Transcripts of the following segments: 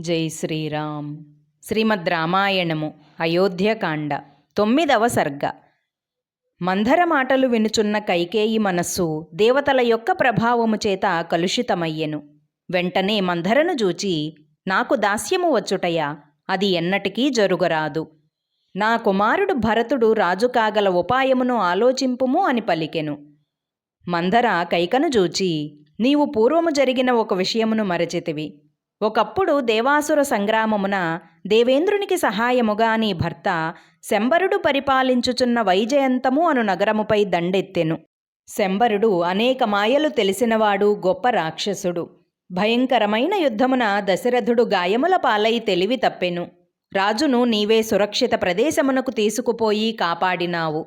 జై శ్రీరామ్. శ్రీమద్ రామాయణము అయోధ్యకాండ తొమ్మిదవ సర్గ. మందర మాటలు వినుచున్న కైకేయి మనస్సు దేవతల యొక్క ప్రభావము చేత కలుషితమయ్యెను. వెంటనే మందరను జూచి నాకు దాస్యము వచ్చుటయా అది ఎన్నటికీ జరుగరాదు. నా కుమారుడు భరతుడు రాజు కాగల ఉపాయమును ఆలోచింపుము అని పలికెను. మందర కైకను జూచి నీవు పూర్వము జరిగిన ఒక విషయమును మరచితివి. ఒకప్పుడు దేవాసుర సంగ్రామమున దేవేంద్రునికి సహాయముగా నీ భర్త శంబరుడు పరిపాలించుచున్న వైజయంతము అను నగరముపై దండెత్తెను. శంబరుడు అనేక మాయలు తెలిసినవాడు గొప్ప రాక్షసుడు. భయంకరమైన యుద్ధమున దశరథుడు గాయముల పాలై తెలివి తప్పెను. రాజును నీవే సురక్షిత ప్రదేశమునకు తీసుకుపోయి కాపాడినావు.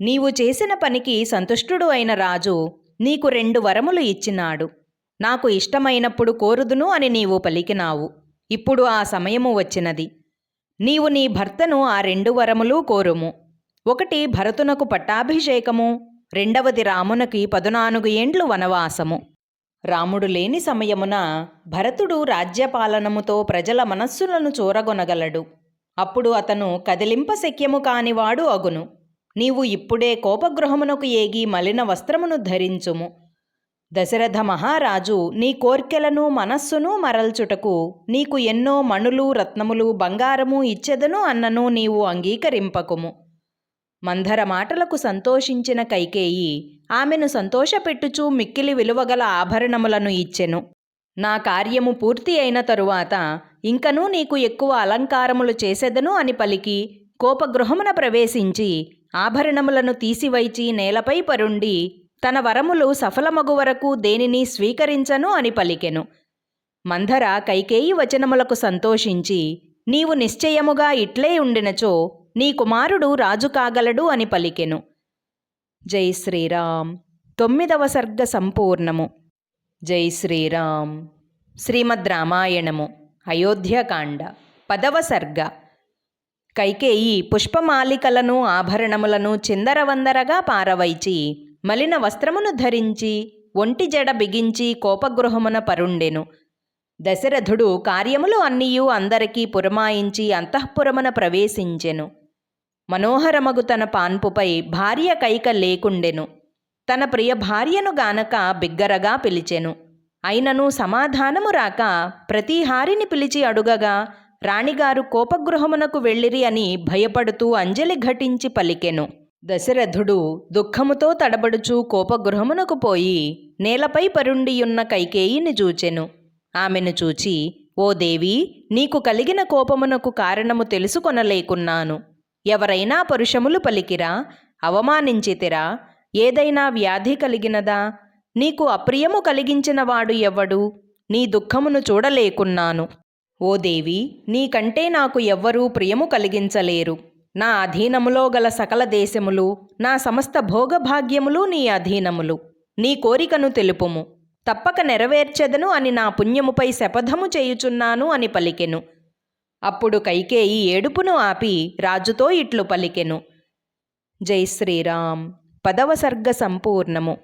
నీవు చేసిన పనికి సంతుష్టుడు అయిన రాజు నీకు రెండు వరములు ఇచ్చినాడు. నాకు ఇష్టమైనప్పుడు కోరుదును అని నీవు పలికినావు. ఇప్పుడు ఆ సమయము వచ్చినది. నీవు నీ భర్తను ఆ రెండు వరములు కోరుము. ఒకటి భరతునకు పట్టాభిషేకము రెండవది రామునకి పదునాలుగు ఏండ్లు వనవాసము. రాముడు లేని సమయమున భరతుడు రాజ్యపాలనముతో ప్రజల మనస్సులను చూరగొనగలడు. అప్పుడు అతను కదిలింపశక్యము కానివాడు అగును. నీవు ఇప్పుడే కోపగృహమునకు ఏగి మలిన వస్త్రమును ధరించుము. దశరథ మహారాజు నీ కోర్కెలను మనస్సును మరల్చుటకు నీకు ఎన్నో మణులు రత్నములు బంగారము ఇచ్చెదను అన్నను నీవు అంగీకరింపకుము. మంధర మాటలకు సంతోషించిన కైకేయి ఆమెను సంతోషపెట్టుచూ మిక్కిలి విలువగల ఆభరణములను ఇచ్చెను. నా కార్యము పూర్తి అయిన తరువాత ఇంకనూ నీకు ఎక్కువ అలంకారములు చేసెదను అని పలికి కోపగృహమున ప్రవేశించి ఆభరణములను తీసివైచి నేలపై పరుండి తన వరములు సఫలమగు వరకు దేనిని స్వీకరించను అని పలికెను. మంధర కైకేయి వచనములకు సంతోషించి నీవు నిశ్చయముగా ఇట్లే ఉండినచో నీ కుమారుడు రాజు కాగలడు అని పలికెను. జై శ్రీరామ్. తొమ్మిదవ సర్గ సంపూర్ణము. జై శ్రీరామ్. శ్రీమద్ రామాయణము. అయోధ్యకాండ పదవ సర్గ. కైకేయి పుష్పమాలికలను ఆభరణములను చిందరవందరగా పారవైచి మలిన వస్త్రమును ధరించి ఒంటి జడ బిగించి కోపగృహమున పరుండెను. దశరథుడు కార్యములు అన్నీయూ అందరికీ పురమాయించి అంతఃపురమున ప్రవేశించెను. మనోహరమగు తన పాన్పుపై భార్య కైక లేకుండెను. తన ప్రియ భార్యను గానక బిగ్గరగా పిలిచెను. అయినను సమాధానము రాక ప్రతిహారిని పిలిచి అడుగగా రాణిగారు కోపగృహమునకు వెళ్ళిరి అని భయపడుతూ అంజలి ఘటించి పలికెను. దశరథుడు దుఃఖముతో తడబడుచూ కోపగృహమునకు పోయి నేలపై పరుండియున్న కైకేయిని చూచెను. ఆమెను చూచి ఓ దేవి నీకు కలిగిన కోపమునకు కారణము తెలుసుకొనలేకున్నాను. ఎవరైనా పరుషములు పలికిరా అవమానించితిరా ఏదైనా వ్యాధి కలిగినదా? నీకు అప్రియము కలిగించినవాడు ఎవ్వడు నీ దుఃఖమును చూడలేకున్నాను. ఓ దేవి నీకంటే నాకు ఎవ్వరూ ప్రియము కలిగించలేరు. నా అధీనములో గల సకల దేశములు నా సమస్త భోగభాగ్యములు నీ అధీనములు. నీ కోరికను తెలుపుము. తప్పక నెరవేర్చెదను అని నా పుణ్యముపై శపథము చేయుచున్నాను అని పలికెను. అప్పుడు కైకేయి ఏడుపును ఆపి రాజుతో ఇట్లు పలికెను. జై శ్రీరామ్. పదవ సర్గ సంపూర్ణము.